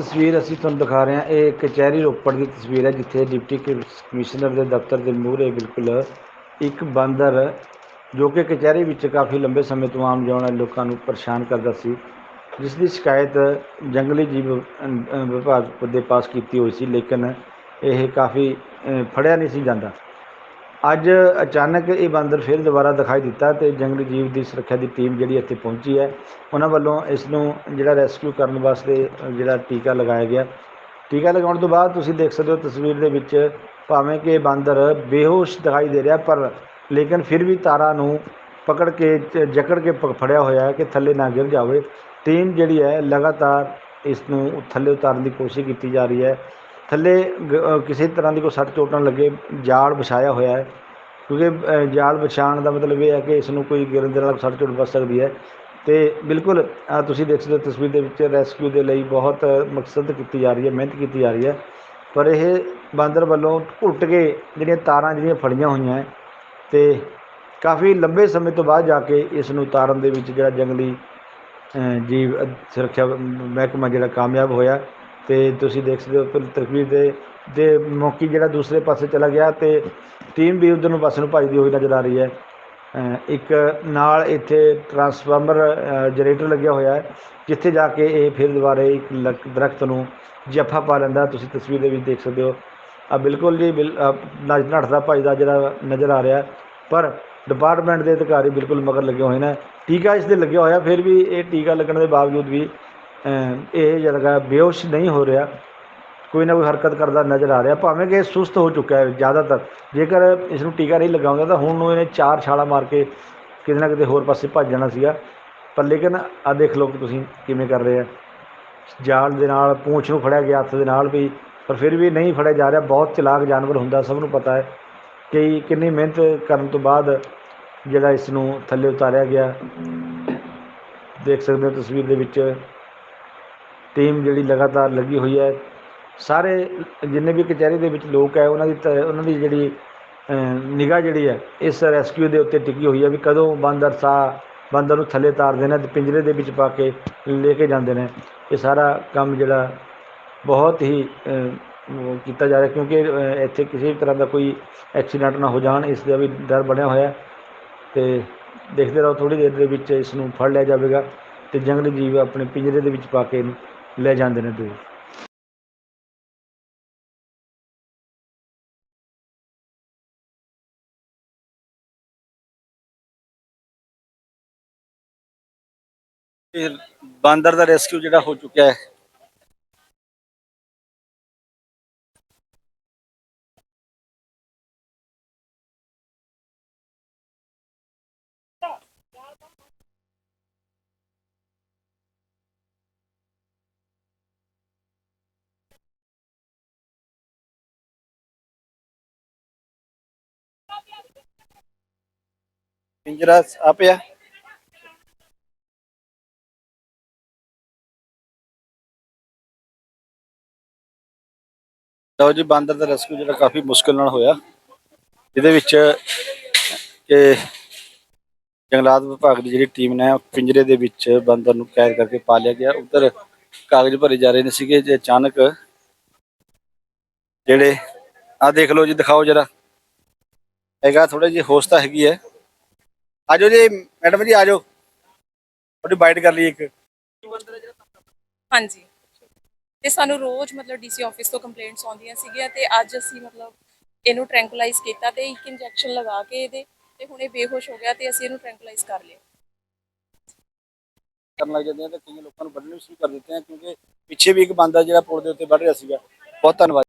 ਤਸਵੀਰ ਅਸੀਂ ਤੁਹਾਨੂੰ ਦਿਖਾ ਰਹੇ ਹਾਂ। ਇਹ ਕਚਹਿਰੀ ਰੋਪੜ ਦੀ ਤਸਵੀਰ ਹੈ, ਜਿੱਥੇ ਡਿਪਟੀ ਕਮਿਸ਼ਨਰ ਦੇ ਦਫ਼ਤਰ ਦੇ ਮੂਹਰੇ ਬਿਲਕੁਲ ਇੱਕ ਬਾਂਦਰ, ਜੋ ਕਿ ਕਚਹਿਰੀ ਵਿੱਚ ਕਾਫੀ ਲੰਬੇ ਸਮੇਂ ਤੋਂ ਆਮ ਜਾਣ ਵਾਲੇ ਲੋਕਾਂ ਨੂੰ ਪਰੇਸ਼ਾਨ ਕਰਦਾ ਸੀ, ਜਿਸ ਦੀ ਸ਼ਿਕਾਇਤ ਜੰਗਲੀ ਜੀਵ ਵਿਭਾਗ ਦੇ ਪਾਸ ਕੀਤੀ ਹੋਈ ਸੀ, ਲੇਕਿਨ ਇਹ ਕਾਫੀ ਫੜਿਆ ਨਹੀਂ ਸੀ ਜਾਂਦਾ। ਅੱਜ ਅਚਾਨਕ ਇਹ ਬਾਂਦਰ ਫਿਰ ਦੁਬਾਰਾ ਦਿਖਾਈ ਦਿੱਤਾ ਤੇ ਜੰਗਲੀ ਜੀਵ ਦੀ ਸੁਰੱਖਿਆ ਦੀ ਟੀਮ ਜਿਹੜੀ ਇੱਥੇ ਪਹੁੰਚੀ ਹੈ, ਉਹਨਾਂ ਵੱਲੋਂ ਇਸ ਨੂੰ ਜਿਹੜਾ ਰੈਸਕਿਊ ਕਰਨ ਵਾਸਤੇ ਜਿਹੜਾ ਟੀਕਾ ਲਗਾਇਆ ਗਿਆ। ਟੀਕਾ ਲਗਾਉਣ ਤੋਂ ਬਾਅਦ ਤੁਸੀਂ ਦੇਖ ਸਕਦੇ ਹੋ ਤਸਵੀਰ ਦੇ ਵਿੱਚ ਭਾਵੇਂ ਕਿ ਇਹ ਬਾਂਦਰ ਬੇਹੋਸ਼ ਦਿਖਾਈ ਦੇ ਰਿਹਾ, ਪਰ ਲੇਕਿਨ ਫਿਰ ਵੀ ਤਾਰਾਂ ਨੂੰ ਪਕੜ ਕੇ ਜਕੜ ਕੇ ਪ- ਫੜਿਆ ਹੋਇਆ ਹੈ ਕਿ ਥੱਲੇ ਨਾ ਗਿਰ ਜਾਵੇ। ਟੀਮ ਜਿਹੜੀ ਹੈ ਲਗਾਤਾਰ ਇਸ ਨੂੰ ਥੱਲੇ ਉਤਾਰਨ ਦੀ ਕੋਸ਼ਿਸ਼ ਕੀਤੀ ਜਾ ਰਹੀ ਹੈ। ਥੱਲੇ ਗ- ਕਿਸੇ ਤਰ੍ਹਾਂ ਦੀ ਕੋਈ ਸੱਟ ਚੋਟ ਨਾ ਲੱਗੇ ਜਾਲ ਵਿਛਾਇਆ ਹੋਇਆ ਹੈ। ਕਿਉਂਕਿ ਅ, ਜਾਲ ਵਿਛਾਉਣ ਦਾ ਮਤਲਬ ਇਹ ਹੈ ਕਿ ਇਸ ਨੂੰ ਕੋਈ ਗਿਰਨ ਦੇ ਨਾਲ ਸੱਟ ਚੋਟ ਵੱਜ ਸਕਦੀ ਹੈ। ਤੇ ਬਿਲਕੁਲ ਤੁਸੀਂ ਦੇਖ ਸਕਦੇ ਹੋ ਤਸਵੀਰ ਦੇ ਵਿੱਚ ਰੈਸਕਿਊ ਦੇ ਲਈ ਬਹੁਤ ਮਕਸਦ ਕੀਤੀ ਜਾ ਰਹੀ ਹੈ ਮਿਹਨਤ ਕੀਤੀ ਜਾ ਰਹੀ ਹੈ। ਪਰ ਇਹ ਬਾਂਦਰ ਵੱਲੋਂ ਘੁੱਟ ਕੇ ਜਿਹੜੀਆਂ ਤਾਰਾਂ ਜਿਹੜੀਆਂ ਫੜੀਆਂ ਹੋਈਆਂ ਹੈ ਤੇ ਕਾਫੀ ਲੰਬੇ ਸਮੇਂ ਤੋਂ ਬਾਅਦ ਜਾ ਕੇ ਇਸ ਨੂੰ ਤਾਰਨ ਦੇ ਵਿੱਚ ਜਿਹੜਾ ਜੰਗਲੀ ਜੀਵ ਸੁਰੱਖਿਆ ਮਹਿਕਮਾ ਜਿਹੜਾ ਕਾਮਯਾਬ ਹੋਇਆ। ਤੇ ਤੁਸੀਂ ਦੇਖ ਸਕਦੇ ਹੋ ਫਿਰ ਤਸਵੀਰ ਦੇ ਦੇ ਮੌਕੀ ਜਿਹੜਾ ਦੂਸਰੇ ਪਾਸੇ ਚਲਾ ਗਿਆ ਤੇ ਟੀਮ ਵੀ ਉਧਰ ਨੂੰ ਪਾਸੇ ਨੂੰ ਭੱਜਦੀ ਹੋਈ ਨਜ਼ਰ ਆ ਰਹੀ ਹੈ। ਇੱਕ ਨਾਲ ਇੱਥੇ ਟਰਾਂਸਫਾਰਮਰ ਜਨਰੇਟਰ ਲੱਗਿਆ ਹੋਇਆ ਹੈ, ਜਿੱਥੇ ਜਾ ਕੇ ਇਹ ਫਿਰ ਦੁਬਾਰੇ ਇੱਕ ਲੱਕ- ਦਰਖਤ ਨੂੰ ਜੱਫਾ ਪਾ ਲੈਂਦਾ। ਤੁਸੀਂ ਤਸਵੀਰ ਦੇ ਵਿੱਚ ਦੇਖ ਸਕਦੇ ਹੋ ਆ ਬਿਲਕੁਲ ਜੀ ਬਿਲ- ਨੱਠਦਾ ਭੱਜਦਾ ਜਿਹੜਾ ਨਜ਼ਰ ਆ ਰਿਹਾ ਪਰ ਡਿਪਾਰਟਮੈਂਟ ਦੇ ਅਧਿਕਾਰੀ ਬਿਲਕੁਲ ਮਗਰ ਲੱਗੇ ਹੋਏ ਨੇ। ਟੀਕਾ ਇਸ ਦੇ ਲੱਗਿਆ ਹੋਇਆ, ਫਿਰ ਵੀ ਇਹ ਟੀਕਾ ਲੱਗਣ ਦੇ ਬਾਵਜੂਦ ਵੀ ਇਹ ਜਿਹੜਾ ਬੇਹੋਸ਼ ਨਹੀਂ ਹੋ ਰਿਹਾ। ਕੋਈ ਨਾ ਕੋਈ ਹਰਕਤ ਕਰਦਾ ਨਜ਼ਰ ਆ ਰਿਹਾ। ਭਾਵੇਂ ਕਿ ਸੁਸਤ ਹੋ ਚੁੱਕਾ ਹੈ ਜ਼ਿਆਦਾਤਰ। ਜੇਕਰ ਇਸ ਨੂੰ ਟੀਕਾ ਨਹੀਂ ਲਗਾਉਂਦਾ ਤਾਂ ਹੁਣ ਨੂੰ ਇਹਨੇ ਚਾਰ ਛਾਲਾਂ ਮਾਰ ਕੇ ਕਿਤੇ ਨਾ ਕਿਤੇ ਹੋਰ ਪਾਸੇ ਭੱਜ ਜਾਣਾ ਸੀਗਾ। ਪਰ ਲੇਕਿਨ ਆ ਦੇਖ ਲਓ ਕਿ ਤੁਸੀਂ ਕਿਵੇਂ ਕਰ ਰਹੇ ਆ। ਜਾਲ ਦੇ ਨਾਲ ਪੂੰਛ ਨੂੰ ਫੜਿਆ ਗਿਆ, ਹੱਥ ਦੇ ਨਾਲ ਵੀ, ਪਰ ਫਿਰ ਵੀ ਨਹੀਂ ਫੜਿਆ ਜਾ ਰਿਹਾ। ਬਹੁਤ ਚਲਾਕ ਜਾਨਵਰ ਹੁੰਦਾ, ਸਭ ਨੂੰ ਪਤਾ ਹੈ ਕਿ ਕਿੰਨੀ ਮਿਹਨਤ ਕਰਨ ਤੋਂ ਬਾਅਦ ਜਿਹੜਾ ਇਸ ਨੂੰ ਥੱਲੇ ਉਤਾਰਿਆ ਗਿਆ। ਦੇਖ ਸਕਦੇ ਹੋ ਤਸਵੀਰ ਦੇ ਵਿੱਚ ਟੀਮ ਜਿਹੜੀ ਲਗਾਤਾਰ ਲੱਗੀ ਹੋਈ ਹੈ। ਸਾਰੇ ਜਿੰਨੇ ਵੀ ਕਚਹਿਰੀ ਦੇ ਵਿੱਚ ਲੋਕ ਹੈ, ਉਹਨਾਂ ਦੀ ਤ- ਉਹਨਾਂ ਦੀ ਜਿਹੜੀ ਨਿਗਾਹ ਜਿਹੜੀ ਹੈ, ਇਸ ਰੈਸਕਿਊ ਦੇ ਉੱਤੇ ਟਿਕੀ ਹੋਈ ਹੈ ਵੀ ਕਦੋਂ ਬਾਂਦਰ ਸਾ, ਬਾਂਦਰ ਨੂੰ ਥੱਲੇ ਤਾਰਦੇ ਨੇ ਤੇ ਪਿੰਜਰੇ ਦੇ ਵਿੱਚ ਪਾ ਕੇ ਲੈ ਕੇ ਜਾਂਦੇ ਨੇ। ਇਹ ਸਾਰਾ ਕੰਮ ਜਿਹੜਾ ਬਹੁਤ ਹੀ ਕੀਤਾ ਜਾ ਰਿਹਾ ਕਿਉਂਕਿ ਇੱਥੇ ਕਿਸੇ ਵੀ ਤਰ੍ਹਾਂ ਦਾ ਕੋਈ ਐਕਸੀਡੈਂਟ ਨਾ ਹੋ ਜਾਣ, ਇਸ ਦਾ ਵੀ ਡਰ ਬਣਿਆ ਹੋਇਆ ਹੈ। ਤੇ ਦੇਖਦੇ ਰਹੋ ਥੋੜੀ ਦੇਰ ਦੇ ਵਿੱਚ ਇਸ ਨੂੰ ਫੜ ਲਿਆ ਜਾਵੇਗਾ ਤੇ ਜੰਗਲੀ ਜੀਵ ਆਪਣੇ ਪਿੰਜਰੇ ਦੇ ਵਿੱਚ ਪਾ ਕੇ ਲੈ ਜਾਂਦੇ ਨੇ ਦੂਰ ਇਹ ਬਾਂਦਰ ਦਾ ਰੈਸਕਿਊ ਜਿਹੜਾ ਹੋ ਚੁੱਕਿਆ ਹੈ ਪਿੰਜਰਾ ਆ ਪਿਆ। ਲਓ ਜੀ, ਬਾਂਦਰ ਦਾ ਰੈਸਕਿਊ ਜਿਹੜਾ ਕਾਫੀ ਮੁਸ਼ਕਲ ਨਾਲ ਹੋਇਆ। ਇਹਦੇ ਵਿੱਚ ਕਿ ਜੰਗਲਾਤ ਵਿਭਾਗ ਦੀ ਜਿਹੜੀ ਟੀਮ ਨੇ ਪਿੰਜਰੇ ਦੇ ਵਿੱਚ ਬਾਂਦਰ ਨੂੰ ਕੈਦ ਕਰਕੇ ਪਾ ਲਿਆ ਗਿਆ। ਉਧਰ ਕਾਗਜ਼ ਭਰੇ ਜਾ ਰਹੇ ਨੇ ਸੀਗੇ ਜੇ ਅਚਾਨਕ ਜਿਹੜੇ ਆ ਦੇਖ ਲਓ ਜੀ, ਦਿਖਾਓ ਜਰਾ। ਹੈਗਾ ਥੋੜਾ ਜਿਹੀ ਹੋਸ਼ ਤਾਂ ਹੈਗੀ ਹੈ। ਆਜੋ ਜੀ ਮੈਡਮ ਜੀ ਆਜੋ। ਤੁਹਾਡੀ ਬਾਈਟ ਕਰ ਲਈ ਇੱਕ। ਹਾਂਜੀ। ਤੇ ਸਾਨੂੰ ਰੋਜ਼ ਮਤਲਬ ਡੀਸੀ ਆਫਿਸ ਤੋਂ ਕੰਪਲੇਂਟਸ ਆਉਂਦੀਆਂ ਸੀਗੀਆਂ ਤੇ ਅੱਜ ਅਸੀਂ ਮਤਲਬ ਇਹਨੂੰ ਟ੍ਰੈਂਕੁਲਾਈਜ਼ ਕੀਤਾ ਤੇ ਇੱਕ ਇੰਜੈਕਸ਼ਨ ਲਗਾ ਕੇ ਇਹਦੇ ਤੇ ਹੁਣ ਇਹ ਬੇਹੋਸ਼ ਹੋ ਗਿਆ ਤੇ ਅਸੀਂ ਇਹਨੂੰ ਟ੍ਰੈਂਕੁਲਾਈਜ਼ ਕਰ ਲਿਆ। ਕਰਨ ਲੱਗ ਜਾਂਦੇ ਆ ਤੇ ਕਈ ਲੋਕਾਂ ਨੂੰ ਵੱਢਣੇ ਸ਼ੁਰੂ ਕਰ ਦਿੱਤੇ ਆ ਕਿਉਂਕਿ ਪਿੱਛੇ ਵੀ ਇੱਕ ਬੰਦਾ ਜਿਹੜਾ ਪੁਲ ਦੇ ਉੱਤੇ ਵੱਢ ਰਿਹਾ ਸੀਗਾ। ਬਹੁਤ ਧੰਨਵਾਦ।